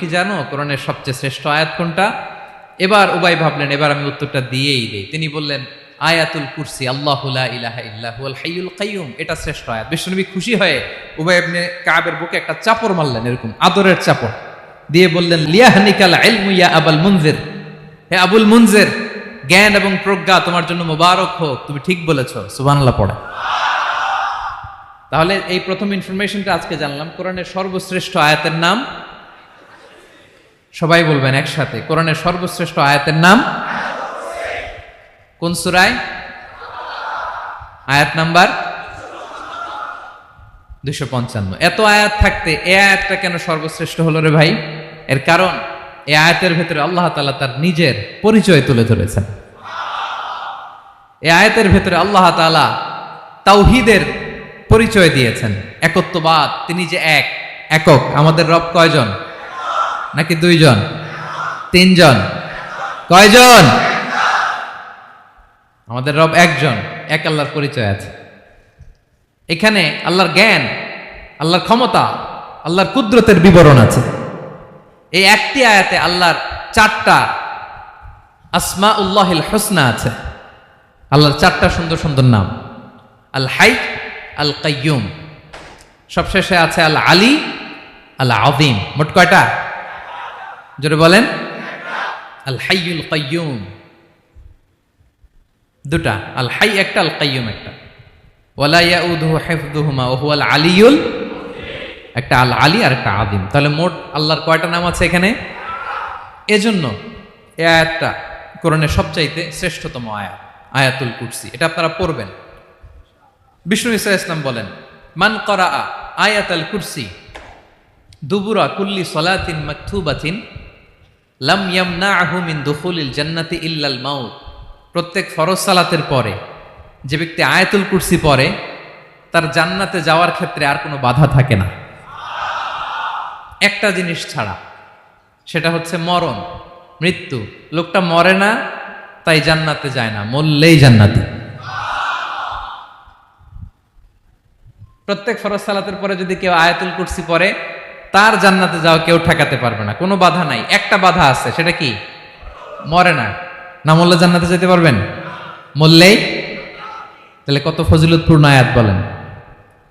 কি জানো? কোরআনের সবচেয়ে শ্রেষ্ঠ আয়াত কোনটা? এবার উবাই ভাবলেন, এবার আমি উত্তরটা দিয়েই দেই। তিনি বললেন, আয়াতুল কুরসি, আল্লাহ ইলাহা ইল্লাহুল হাইয়ুল কাইয়ুম। এটা শ্রেষ্ঠ আয়াত। বিশ্বনবী খুশি হয়ে উবাই ইবনে কাবের বুকে একটা চাপড় মারলেন এরকম, আদরের চাপড়। দিয়ে বললেন, লিয়াহনিকাল ইলমু ইয়া আবুল মুনজির। হে আবুল মুনজির, জ্ঞান এবং প্রজ্ঞা তোমার জন্য মোবারক হোক, তুমি ঠিক বলেছ। সুবহানাল্লাহ পড়ে। তাহলে এই প্রথম ইনফরমেশনটা আজকে জানলাম। কোরআনের সর্বশ্রেষ্ঠ আয়াতের নাম সবাই বলবেন একসাথে। কোরআনের সর্বশ্রেষ্ঠ আয়াতের নাম? কোন সুরায়? আয়াত নাম্বার? দুশো পঞ্চান্ন। এত আয়াত থাকতে এ আয়াতটা কেন সর্বশ্রেষ্ঠ হলো রে ভাই? এর কারণ, এ আয়াতের ভেতরে আল্লাহ তাআলা তার নিজের পরিচয় তুলে ধরেছেন। এ আয়াতের ভেতরে আল্লাহ তাআলা তাওহিদের পরিচয় দিয়েছেন। একত্ববাদ, তিনি যে এক, একক। আমাদের রব কয়জন? নাকি দুইজন? তিনজন। কয়জন? আমাদের রব একজন, এক আল্লাহর পরিচয় আছে। এখানে আল্লাহর জ্ঞান, আল্লাহর ক্ষমতা, আল্লাহর কুদরতের বিবরণ আছে। এই একটি আয়াতে আল্লাহর চারটা আসমা উল্লাহিল হোসনা আছে। আল্লাহর চারটা সুন্দর সুন্দর নাম। আল হাই, আল কাইয়ুম। সবশেষে আছে আল আলী, আল আদিম মোট কয়টা? জোরে বলেন। আল হাইয়ুল কাইয়ুম। দুটা। আল হাই একটা আল কাইয়ুম একটা। ওয়ালা ইয়াউদুহু হিফযুহুমা ওয়া হুয়াল আলিয়ুল। একটা আল আলী আর একটা আদিম তাহলে মোট আল্লাহর কয়টা নাম আছে এখানে? এজন্য এই আয়াতটা কোরআনের সবচাইতে শ্রেষ্ঠতম আয়াত, আয়াতুল কুরসি। এটা আপনারা পড়বেন। বিষ্ণু ইসা ইসলাম বলেন, মান করা আয়াতাল কুরসি, দুবুরা কুল্লি সলাতিন মাকথুবাতিন লাম ইয়ামনাহু মিন দুখুলিল জান্নাতি ইল্লাল মাউত। প্রত্যেক ফরজ সালাতের পরে, যে ব্যক্তি আয়াতুল কুরসি পরে তার জান্নাতে যাওয়ার ক্ষেত্রে আর কোনো বাধা থাকে না। একটা জিনিস ছাড়া, সেটা হচ্ছে মরণ, মৃত্যু। লোকটা মরে না, তাই জান্নাতে যায় না, মরলেই জান্নাতি। প্রত্যেক ফরজ সালাতের পরে যদি কেউ আয়াতুল কুরসি পড়ে তার জান্নাতে যাওয়া কেউ ঠেকাতে পারবে না। কোনো বাধা নাই। একটা বাধা আছে, সেটা কি? মরে না। না মরলে জান্নাতে যেতে পারবেন? মরলেই? তাহলে কত ফজিলতপূর্ণ আয়াত বলেন।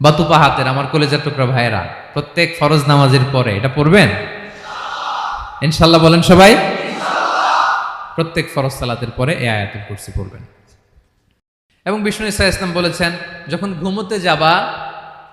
বাতুপা হাতের আমার কলেজের টুকরা ভাইয়েরা, প্রত্যেক ফরজ নামাজের পরে এটা পড়বেন? ইনশাল্লাহ বলেন সবাই। প্রত্যেক ফরজ সালাতের পরে এ আয়াতুল কুরসি পড়বেন। এবং বিষ্ণু ইসা ইসলাম বলেছেন, যখন ঘুমোতে যাবা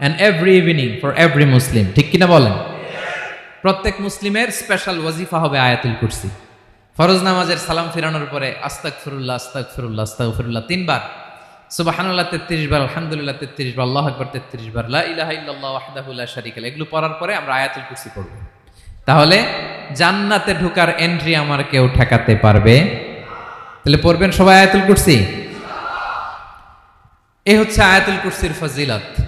and every evening for every Muslim ঠিক কিনা বলেন? প্রত্যেক মুসলিমের স্পেশাল ওয়াজিফা হবে আয়াতুল কুরসি। ফরজ নামাজের সালাম ফিরানোর পরে আস্তাক ফিরুল্লাহ আস্তাক ফিরুল্লাহ আস্তাক ফিরুল্লাহ তিনবার। সুবাহানুল্লাহ তেত্রিশ বার, আলহামদুলিল্লাহ তেত্রিশ বার, আল্লাহ আকবর তেত্রিশ বার, লা ইলাহা ইল্লাল্লাহ ওয়াহদাহু লা এগুলো পড়ার পরে আমরা আয়াতুল কুরসি পড়ব। তাহলে জান্নাতে ঢোকার এন্ট্রি আমার কেউ ঠেকাতে পারবে? তাহলে পড়বেন সবাই আয়াতুল কুরসি? এ হচ্ছে আয়াতুল কুরসির ফজিলত।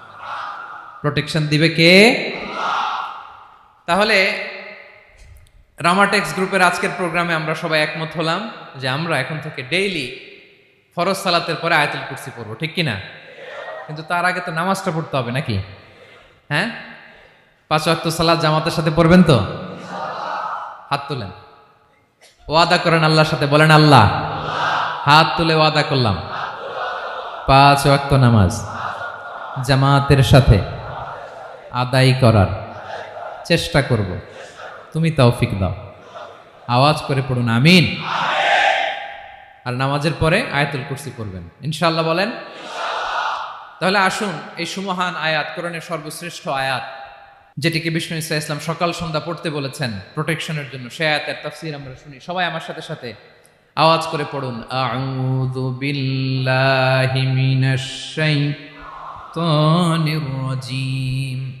প্রোটেকশন দিবে কে? তাহলে রামাটেক্স গ্রুপের আজকের প্রোগ্রামে আমরা সবাই একমত হলাম যে আমরা এখন থেকে ডেইলি ফরজ সালাতের পরে আয়াতুল কুরসি পড়ব, ঠিক কিনা? কিন্তু তার আগে তো নামাজটা পড়তে হবে নাকি? হ্যাঁ? পাঁচ ওয়াক্ত সালাদ জামাতের সাথে পড়বেন তো? হাত তুলেন। ওয়াদা করেন আল্লাহর সাথে, বলেন আল্লাহ। হাত তুলে ওয়াদা করলাম। পাঁচ ওয়াক্ত নামাজ জামাতের সাথে। আদায় করার চেষ্টা করব। তুমি তৌফিক দাও। আওয়াজ করে পড়ুন, আমিন। আর নামাজের পরে আয়াতুল কুরসি পড়বেন। ইনশাল্লাহ বলেন? তাহলে আসুন, এই সুমহান আয়াত, কোরআনের সর্বশ্রেষ্ঠ আয়াত, যেটিকে বিষ্ণু ইসা ইসলাম সকাল সন্ধ্যা পড়তে বলেছেন প্রোটেকশনের জন্য। সে আয়াতের তাফসির আমরা শুনি। সবাই আমার সাথে সাথে আওয়াজ করে পড়ুন। আউযু বিল্লাহি মিনাশ শাইতানির রাজিম।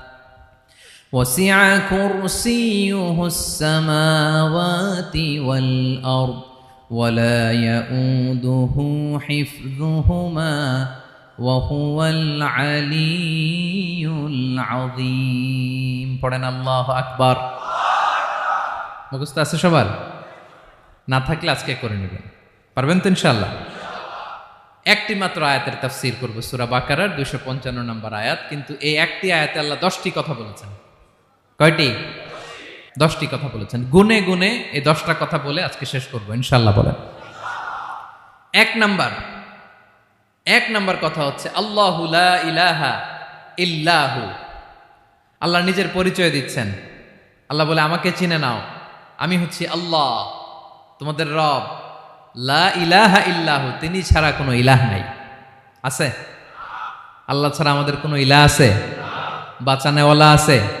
وسع كرسيه السماوات والأرض ولا يؤوده حفظهما وهو العلي العظيم পড়েন আল্লাহ আকবার মুখস্থ আছে সবার না থাকলে আজকে করে নেবেন পারবেন তো ইনশাল্লাহ একটি মাত্র আয়াতের তাফসির করব সূরা বাকারার দুইশো পঞ্চান্ন নম্বর আয়াত কিন্তু এই একটি আয়াতে আল্লাহ দশটি কথা বলেছেন কয়টি? দশটি কথা বলেছেন। গুনে গুনে এই দশটা কথা বলে আজকে শেষ করব ইনশাল্লাহ বলেন। এক নাম্বার এক নাম্বার কথা হচ্ছে, আল্লাহু লা ইলাহা ইল্লাহু। আল্লাহ নিজের পরিচয় দিচ্ছেন। আল্লাহ বলে, আমাকে চিনে নাও। আমি হচ্ছি আল্লাহ, তোমাদের রব। লা ইলাহা ইল্লাহু, তিনি ছাড়া কোনো ইলাহ নাই। আছে? আল্লাহ ছাড়া আমাদের কোনো ইলাহ আছে? বাঁচানেওয়ালা আছে?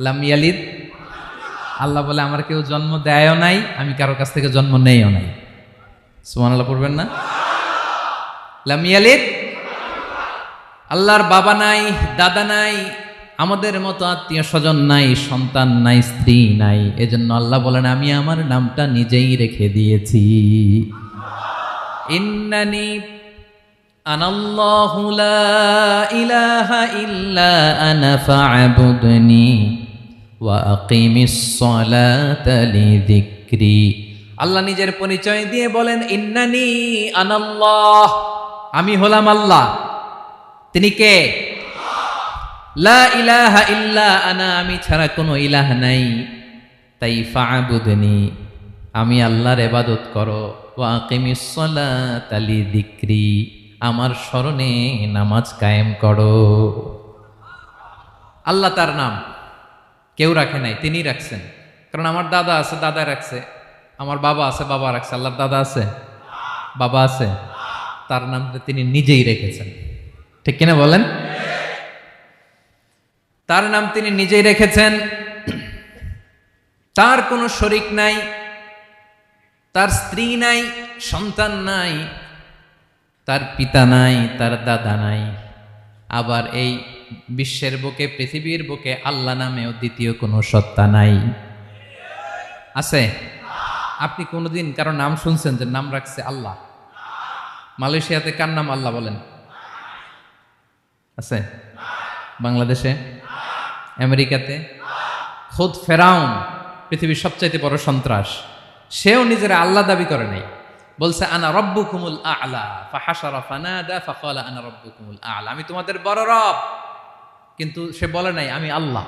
লাম ইয়ালিদ। আল্লাহ বলে, আমার কেউ জন্ম দেয়ও নাই, আমি কারও কাছ থেকে জন্ম নেইও নাই। সুমান আল্লাহ পড়বেন না? লাম ইয়ালিদ। আল্লাহর বাবা নাই, দাদা নাই, আমাদের মতো আত্মীয় স্বজন নাই, সন্তান নাই, স্ত্রী নাই। এজন্য আল্লাহ বলেন, আমি আমার নামটা নিজেই রেখে দিয়েছি। ইন্নানি আনাল্লাহু লা ইলাহা ইল্লা আনা আল্লাহ নিজের পরিচয় দিয়ে বলেন, ইন্নানি আনাল্লাহ। আমি হলাম আল্লাহ। তিনি কে? লা ইলাহা ইল্লা আনা। আমি ছাড়া কোনো ইলাহ নাই। তাই ফাবুদনি। আমি আল্লাহর এবাদত করো। ওয়াকিমিস সালাত আলি দিক্রি আমার স্মরণে নামাজ কায়েম করো। আল্লাহ তার নাম। কেউ রাখে নাই তিনি রাখছেন। কারণ আমার দাদা আছে দাদা রাখছে। আমার বাবা আছে, বাবা রাখছে। আল্লাহর দাদা আছে, বাবা আছে। তার নামটা তিনি নিজেই রেখেছেন। ঠিক কিনা বলেন? তার নাম তিনি নিজেই রেখেছেন। তার কোনো শরিক নাই, তার স্ত্রী নাই, সন্তান নাই, তার পিতা নাই, তার দাদা নাই। আবার এই বিশ্বের বুকে, পৃথিবীর বুকে আল্লাহ নামেও দ্বিতীয় কোনো সত্তা নাই। আছে? আপনি কোনোদিন কারও নাম শুনছেন যে নাম রাখছে আল্লাহ? মালয়েশিয়াতে কার নাম আল্লাহ বলেন? আছে? বাংলাদেশে? আমেরিকাতে? খোদ ফেরাউন, পৃথিবীর সবচাইতে বড় সন্ত্রাস। সেও নিজের আল্লাহ দাবি করে নাই। বলছে, আনা রব্বু কুমুল আলা আনা রব্বু কুমুল আলা। আমি তোমাদের বড় রব। কিন্তু সে বলে নাই, আমি আল্লাহ।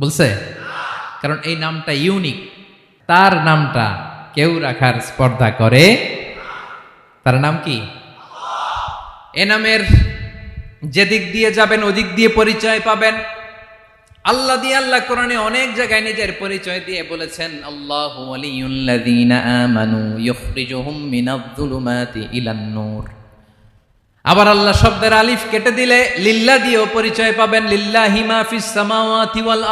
বলছে? কারণ এই নামটা ইউনিক। তার নামটা কেউ রাখার স্পর্ধা করে তার নাম কি? এ নামের যেদিক দিয়ে যাবেন ওদিক দিয়ে পরিচয় পাবেন। আল্লাহ দিয়ে আল্লাহ কোরআনে অনেক জায়গায় নিজের পরিচয় দিয়ে বলেছেন, আল্লাহু ওয়ালিয়ুল্লাযীনা আমানু ইখরিজুহুম মিনায-যুলুমাতি ইলান-নূর। আবার আল্লাহ শব্দের আলিফ কেটে দিলে লিল্লা দিয়েও পরিচয় পাবেন লিল্লা হিমাফিস ফিস সামাওয়াতি ওয়াল